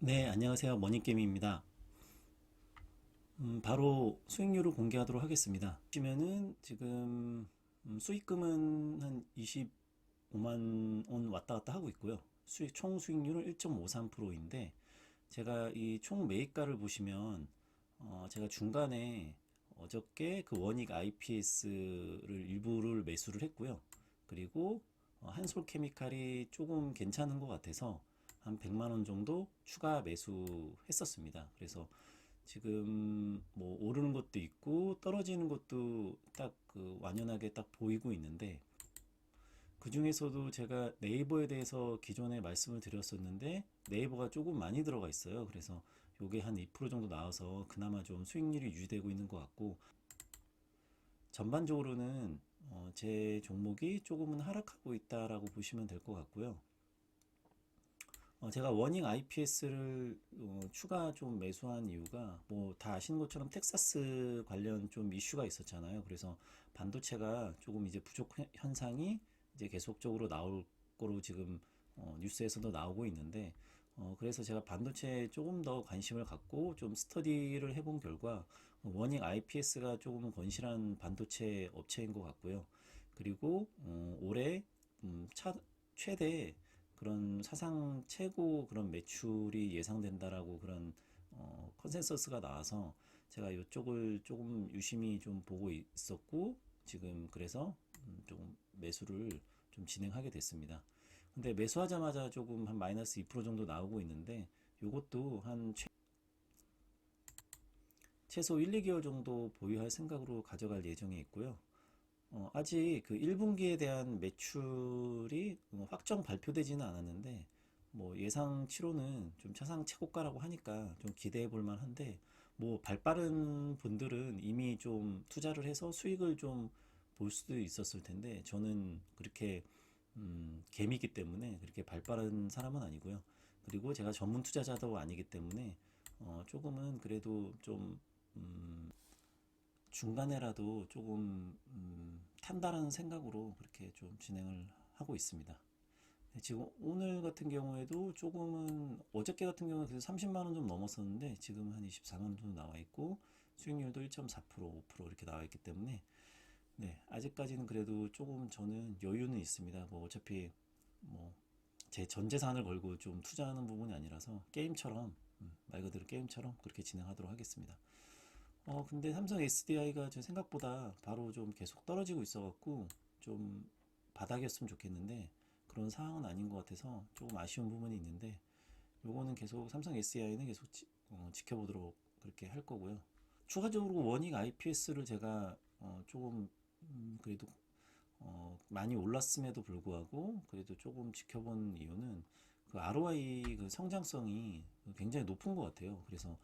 네, 안녕하세요. 머니게임입니다. 음, 바로 수익률을 공개하도록 하겠습니다. 보시면은 지금 음, 수익금은 한 25만 원 왔다 갔다 하고 있고요. 수익, 총 수익률은 1.53%인데 제가 이 총 매입가를 보시면 어, 제가 중간에 어저께 그 원익 IPS를 일부를 매수를 했고요. 그리고 어, 한솔 케미칼이 조금 괜찮은 것 같아서 한 100만 원 정도 추가 매수했었습니다. 그래서 지금 뭐 오르는 것도 있고 떨어지는 것도 딱 그 완연하게 딱 보이고 있는데 그 중에서도 제가 네이버에 대해서 기존에 말씀을 드렸었는데 네이버가 조금 많이 들어가 있어요. 그래서 요게 한 2% 정도 나와서 그나마 좀 수익률이 유지되고 있는 것 같고 전반적으로는 어, 제 종목이 조금은 하락하고 있다라고 보시면 될 것 같고요. 어, 제가 워닝 IPS를 어, 추가 좀 매수한 이유가 뭐 다 아시는 것처럼 텍사스 관련 좀 이슈가 있었잖아요. 그래서 반도체가 조금 이제 부족 현- 현상이 이제 계속적으로 나올 거로 지금 어, 뉴스에서도 나오고 있는데 어, 그래서 제가 반도체에 조금 더 관심을 갖고 좀 스터디를 해본 결과 어, 워닝 IPS가 조금 건실한 반도체 업체인 것 같고요. 그리고 어, 올해 음, 차, 최대 그런 사상 최고 그런 매출이 예상된다라고 그런 어, 컨센서스가 나와서 제가 이쪽을 조금 유심히 좀 보고 있었고 지금 그래서 음, 조금 매수를 좀 진행하게 됐습니다. 근데 매수하자마자 조금 한 마이너스 2% 정도 나오고 있는데 요것도 한 최, 최소 1, 2개월 정도 보유할 생각으로 가져갈 예정에 있고요. 어, 아직 그 1분기에 대한 매출이 어, 확정 발표되지는 않았는데 뭐 예상치로는 좀 차상 최고가라고 하니까 좀 기대해 볼 만한데 뭐 발빠른 분들은 이미 좀 투자를 해서 수익을 좀 볼 수도 있었을 텐데 저는 그렇게 음, 개미기 때문에 그렇게 발빠른 사람은 아니고요. 그리고 제가 전문 투자자도 아니기 때문에 어, 조금은 그래도 좀 음, 중간에라도 조금 음, 탄다라는 생각으로 그렇게 좀 진행을 하고 있습니다. 네, 지금 오늘 같은 경우에도 조금은 어저께 같은 경우는 그래서 30만 원 좀 넘었었는데 지금 한 24만 원 정도 나와 있고 수익률도 1.4% 5% 이렇게 나와 있기 때문에 네, 아직까지는 그래도 조금 저는 여유는 있습니다. 뭐 어차피 뭐 제 전 재산을 걸고 좀 투자하는 부분이 아니라서 게임처럼 음, 말 그대로 게임처럼 그렇게 진행하도록 하겠습니다. 어, 근데 삼성 SDI가 제 생각보다 바로 좀 계속 떨어지고 있어갖고 좀 바닥이었으면 좋겠는데 그런 상황은 아닌 것 같아서 조금 아쉬운 부분이 있는데 요거는 계속 삼성 SDI는 계속 지, 어, 지켜보도록 그렇게 할 거고요. 추가적으로 원익 IPS를 제가 어, 조금 음, 그래도 어, 많이 올랐음에도 불구하고 그래도 조금 지켜본 이유는 그 ROI 그 성장성이 굉장히 높은 것 같아요. 그래서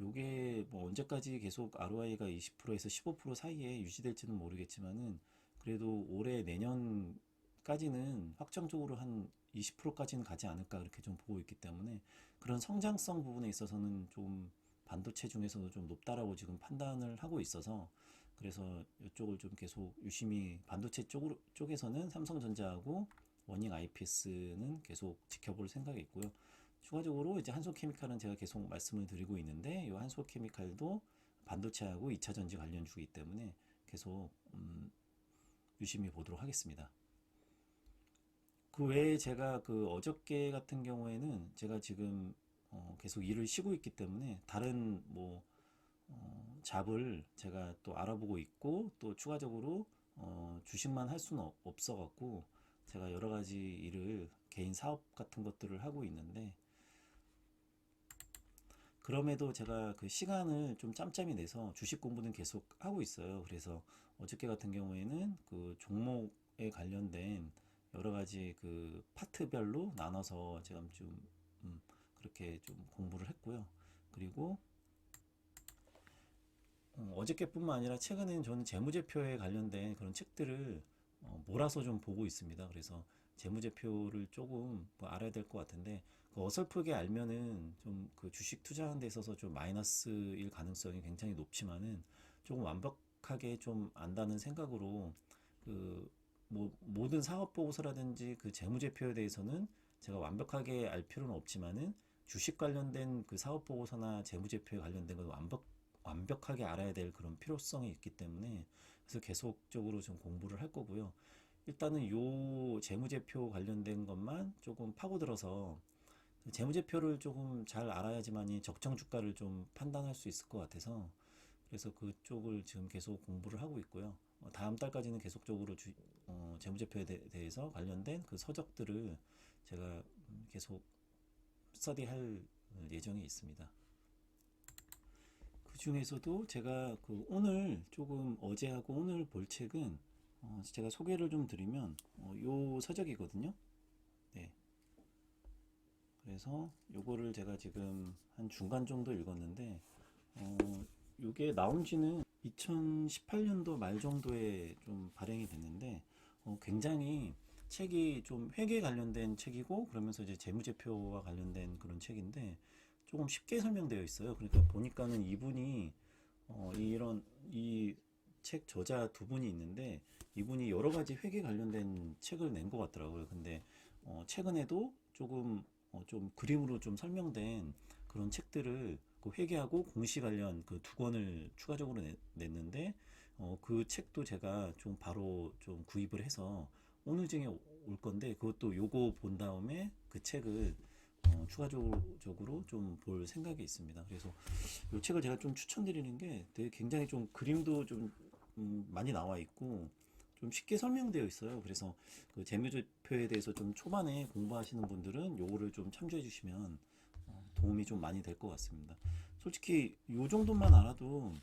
요게 뭐 언제까지 계속 ROI가 20%에서 15% 사이에 유지될지는 모르겠지만은 그래도 올해 내년까지는 확정적으로 한 20%까지는 가지 않을까 그렇게 좀 보고 있기 때문에 그런 성장성 부분에 있어서는 좀 반도체 중에서도 좀 높다라고 지금 판단을 하고 있어서 그래서 이쪽을 좀 계속 유심히 반도체 쪽으로, 쪽에서는 삼성전자하고 원익 IPS는 계속 지켜볼 생각이 있고요. 추가적으로 이제 한솔케미칼은 제가 계속 말씀을 드리고 있는데 이 한솔케미칼도 반도체하고 2차 전지 관련주이기 때문에 계속 음, 유심히 보도록 하겠습니다. 그 외에 제가 그 어저께 같은 경우에는 제가 지금 어, 계속 일을 쉬고 있기 때문에 다른 뭐 어, 잡을 제가 또 알아보고 있고 또 추가적으로 어, 주식만 할 수는 없- 없어갖고 제가 여러 가지 일을 개인 사업 같은 것들을 하고 있는데 그럼에도 제가 그 시간을 좀 짬짬이 내서 주식 공부는 계속 하고 있어요. 그래서 어저께 같은 경우에는 그 종목에 관련된 여러 가지 그 파트별로 나눠서 제가 좀 음, 그렇게 좀 공부를 했고요. 그리고 어, 어저께뿐만 아니라 최근에는 저는 재무제표에 관련된 그런 책들을 어, 몰아서 좀 보고 있습니다. 그래서 재무제표를 조금 뭐 알아야 될 것 같은데 그 어설프게 알면은 좀 그 주식 투자하는 데 있어서 좀 마이너스일 가능성이 굉장히 높지만은 조금 완벽하게 좀 안다는 생각으로 그 뭐 모든 사업 보고서라든지 그 재무제표에 대해서는 제가 완벽하게 알 필요는 없지만은 주식 관련된 그 사업 보고서나 재무제표에 관련된 건 완벽 완벽하게 알아야 될 그런 필요성이 있기 때문에 그래서 계속적으로 좀 공부를 할 거고요. 일단은 요 재무제표 관련된 것만 조금 파고들어서 재무제표를 조금 잘 알아야지만이 적정 주가를 좀 판단할 수 있을 것 같아서 그래서 그쪽을 지금 계속 공부를 하고 있고요. 어, 다음 달까지는 계속적으로 주, 어, 재무제표에 대, 대해서 관련된 그 서적들을 제가 음, 계속 스터디할 예정이 있습니다. 그 중에서도 제가 그 오늘 조금 어제하고 오늘 볼 책은 어, 제가 소개를 좀 드리면 어, 요 서적이거든요. 네. 그래서 요거를 제가 지금 한 중간 정도 읽었는데 어, 요게 나온 지는 2018년도 말 정도에 좀 발행이 됐는데 어, 굉장히 책이 좀 회계 관련된 책이고 그러면서 이제 재무제표와 관련된 그런 책인데 조금 쉽게 설명되어 있어요. 그러니까 보니까는 이분이 어, 이런 이 책 저자 두 분이 있는데 이분이 여러 가지 회계 관련된 책을 낸 것 같더라고요. 근데 어, 최근에도 조금 어, 좀 그림으로 좀 설명된 그런 책들을 그 회계하고 공시 관련 그 두 권을 추가적으로 내- 냈는데 어, 그 책도 제가 좀 바로 좀 구입을 해서 오늘 중에 오- 올 건데 그것도 요거 본 다음에 그 책을 어, 추가적으로 좀 볼 생각이 있습니다. 그래서 이 책을 제가 좀 추천드리는 게 되게 굉장히 좀 그림도 좀 음, 많이 나와 있고 좀 쉽게 설명되어 있어요. 그래서 그 재무제표에 대해서 좀 초반에 공부하시는 분들은 요거를 좀 참조해 주시면 어, 도움이 좀 많이 될 것 같습니다. 솔직히 요 정도만 알아도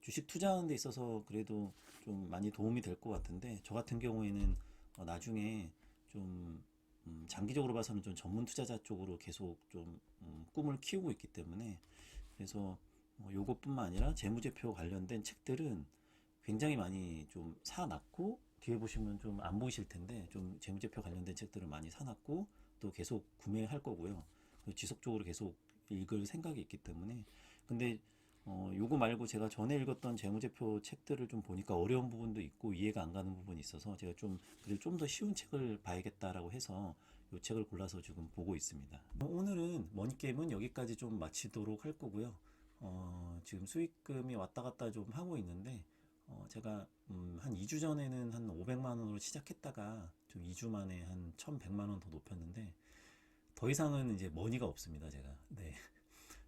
주식 투자하는 데 있어서 그래도 좀 많이 도움이 될 것 같은데 저 같은 경우에는 어, 나중에 좀 음, 장기적으로 봐서는 좀 전문 투자자 쪽으로 계속 좀 음, 꿈을 키우고 있기 때문에 그래서 뭐 요것뿐만 아니라 재무제표 관련된 책들은 굉장히 많이 좀 사놨고 뒤에 보시면 좀 안 보이실 텐데 좀 재무제표 관련된 책들을 많이 사놨고 또 계속 구매할 거고요. 지속적으로 계속 읽을 생각이 있기 때문에 근데 어, 요거 말고 제가 전에 읽었던 재무제표 책들을 좀 보니까 어려운 부분도 있고 이해가 안 가는 부분이 있어서 제가 좀 그래도 좀 더 쉬운 책을 봐야겠다라고 해서 요 책을 골라서 지금 보고 있습니다. 오늘은 머니게임은 여기까지 좀 마치도록 할 거고요. 어, 지금 수익금이 왔다 갔다 좀 하고 있는데 어, 제가 음, 한 2주 전에는 한 500만 원으로 시작했다가 좀 2주 만에 한 1,100만 원 더 높였는데 더 이상은 이제 머니가 없습니다, 제가. 네.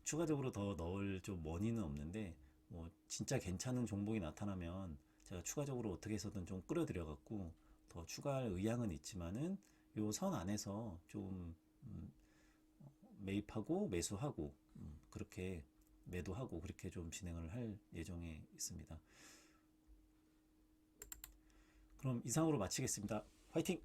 추가적으로 더 넣을 좀 머니는 없는데 뭐 진짜 괜찮은 종목이 나타나면 제가 추가적으로 어떻게 해서든 좀 끌어들여 갖고 더 추가할 의향은 있지만은 요 선 안에서 좀 음, 매입하고 매수하고 음, 그렇게 매도하고 그렇게 좀 진행을 할 예정에 있습니다. 그럼 이상으로 마치겠습니다. 화이팅!